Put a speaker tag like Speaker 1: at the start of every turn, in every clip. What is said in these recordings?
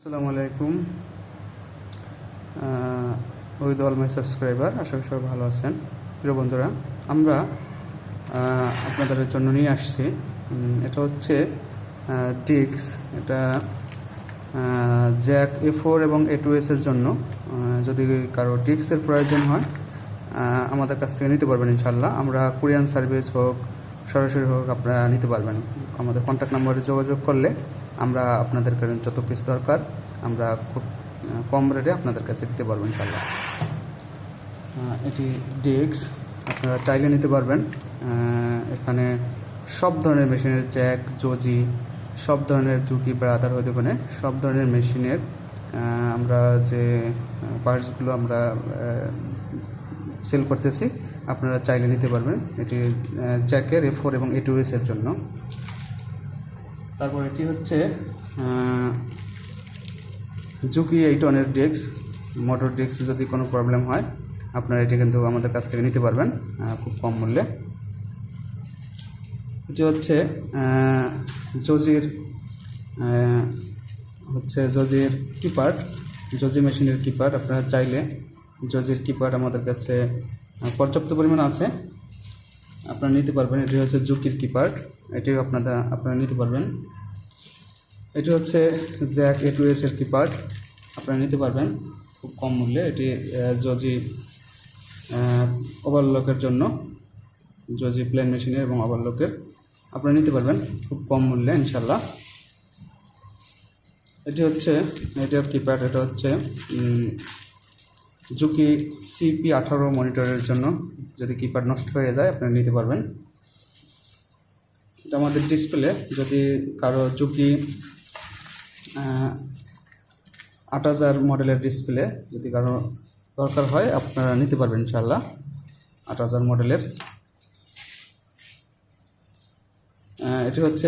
Speaker 1: আসসালামু আলাইকুম। With all my subscriber আশা করি সবাই ভালো আছেন। প্রিয় বন্ধুরা, আমরা আপনাদের জন্য নিয়ে আসছি। এটা হচ্ছে ডিক্স এটা জ্যাক এ ফোর এবং এ টু এসের জন্য। যদি কারও ডিক্সের প্রয়োজন হয় আমাদের কাছ থেকে নিতে পারবেন ইনশাল্লাহ আমরা কুরিয়ান সার্ভিস হোক, সরাসরি হোক, আপনারা নিতে পারবেন। আমাদের কন্ট্যাক্ট নম্বরে যোগাযোগ করলে আমরা আপনাদের যত পিস দরকার, আমরা খুব কম রেটে আপনাদের কাছে দিতে পারব ইনশাল্লাহ এটি ডিক্স আপনারা চাইলে নিতে পারবেন। এখানে সব ধরনের মেশিনের জ্যাক জজি সব ধরনের ঝুঁকি ব্রাদার হতে পারে সব ধরনের মেশিনের আমরা যে পার্টসগুলো আমরা সেল করতেছি, আপনারা চাইলে নিতে পারবেন। এটি জ্যাকের এ ফোর এবং এ টু এসের জন্য। তারপর এটি হচ্ছে জুকি এই টনের মোটর ডেস্ক যদি কোনো প্রবলেম হয়, আপনারা এটি কিন্তু আমাদের কাছ থেকে নিতে পারবেন খুব কম মূল্যে। এটি হচ্ছে জজির হচ্ছে জজির কিপার জজি মেশিনের কিপার আপনারা চাইলে জজির কিপার আমাদের কাছে পর্যাপ্ত পরিমাণ আছে, আপনারা নিতে পারবেন। এটি হচ্ছে জুকির কিপার এটিও আপনারা আপনারা নিতে পারবেন। এটি হচ্ছে জ্যাক এ টু এস এর কিপার আপনারা নিতে পারবেন। খুব কম মূল্যে। এটি জজি ওভারলকের জন্য। জজি প্লেন মেশিনের এবং ওভারলকের। আপনারা নিতে পারবেন। খুব কম মূল্যে ইনশাল্লাহ এটি হচ্ছে এটার কিপ্যাড এটা হচ্ছে জুকি সিপি আঠারো মনিটরের জন্য। যদি কিপ্যাড নষ্ট হয়ে যায়, আপনারা নিতে পারবেন। এটা আমাদের ডিসপ্লে যদি কারও জুকি আট হাজার মডেলের ডিসপ্লে যদি কারও দরকার হয়, আপনারা নিতে পারবেন ইনশাল্লাহ আট হাজার মডেলের এটি হচ্ছে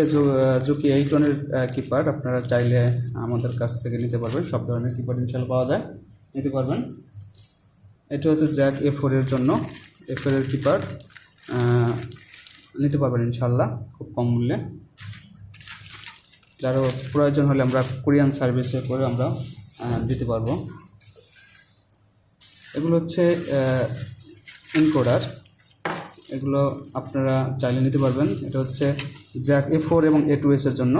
Speaker 1: জুকি এইট ওয়ানের কিপ্যাড আপনারা চাইলে আমাদের কাছ থেকে নিতে পারবেন, সব ধরনের কিপ্যাড ইনশাল্লাহ পাওয়া যায়, নিতে পারবেন। এটি হচ্ছে জ্যাক এ ফোরের জন্য এ ফোরের কিপ্যাড নিতে পারবেন ইনশাল্লাহ খুব কম মূল্যে। যারও প্রয়োজন হলে আমরা কোরিয়ান সার্ভিসে করে আমরা দিতে পারব। এগুলো হচ্ছে ইনকোডার এগুলো আপনারা চাইলে নিতে পারবেন। এটা হচ্ছে জ্যাক এ ফোর এবং এ টু এসের জন্য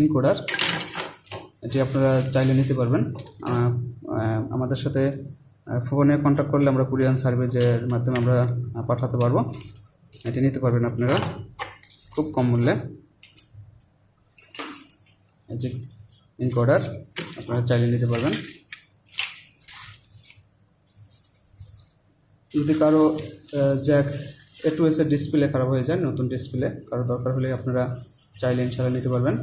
Speaker 1: ইনকোডার এটি আপনারা চাইলে নিতে পারবেন। আমাদের সাথে ফোনে কন্ট্যাক্ট করলে আমরা কুরিয়ান সার্ভিসের মাধ্যমে আমরা পাঠাতে পারব। এটি নিতে পারবেন আপনারা খুব কম মূল্যে। যে ইনকোডার আপনারা চাইলে নিতে পারবেন। যদি কারও জ্যাক এ টু এসের ডিসপ্লে খারাপ হয়ে যায়, নতুন ডিসপ্লে কারও দরকার হলে আপনারা চাইলে ইনশাল্লাহ নিতে পারবেন।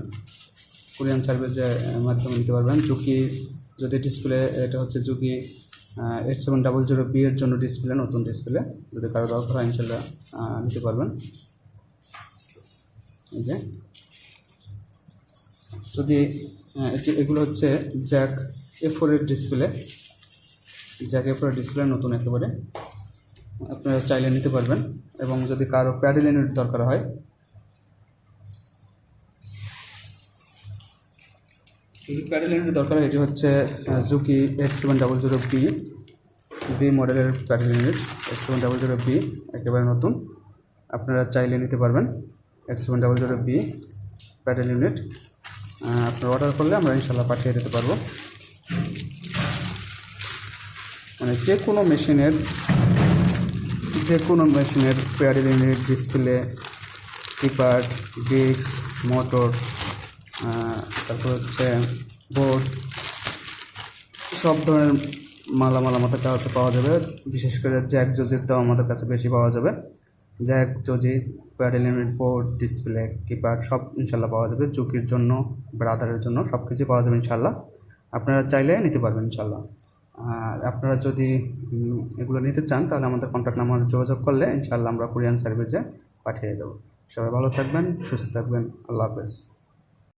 Speaker 1: কোরিয়ান সার্ভিসের মাধ্যমে নিতে পারবেন। জুকি যদি ডিসপ্লে এটা হচ্ছে Juki eight seven double zero B এর জন্য ডিসপ্লে নতুন ডিসপ্লে যদি কারও দরকার হয় ইনশাল্লাহ নিতে পারবেন। যে। যদি এটি, এগুলো হচ্ছে জ্যাক এ ফোরের ডিসপ্লে জ্যাক এ ফোরের ডিসপ্লে নতুন একেবারে। আপনারা চাইলে নিতে পারবেন। এবং যদি কারও প্যাডেল ইউনিট দরকার হয় যদি প্যাডেল ইউনিট দরকার এটি হচ্ছে Juki eight seven double zero B B মডেলের paddle unit eight seven double zero B একেবারে নতুন। আপনারা চাইলে নিতে পারবেন eight seven double zero B paddle unit আপনারা অর্ডার করলে আমরা ইনশাল্লাহ পাঠিয়ে দিতে পারব। মানে যে কোনো মেশিনের যে কোনো মেশিনের paddle unit display keeper disk motor তারপর হচ্ছে বোর্ড সব ধরনের মালামাল আমাদের কাছে পাওয়া যাবে। বিশেষ করে জ্যাক জজিরটাও আমাদের কাছে বেশি পাওয়া যাবে। Jack, জজি paddle unit board display keypad সব ইনশাল্লাহ পাওয়া যাবে। চুকির জন্য, ব্রাদারের জন্য সব কিছুই পাওয়া যাবে ইনশাল্লাহ। আপনারা চাইলে নিতে পারবেন ইনশাল্লাহ। আর আপনারা যদি এগুলো নিতে চান, তাহলে আমাদের কন্ট্যাক্ট নাম্বার যোগাযোগ করলে ইনশাল্লাহ আমরা কোরিয়ান সার্ভিসে পাঠিয়ে দেবো। সবাই ভালো থাকবেন, সুস্থ থাকবেন। আল্লাহ হাফেজ।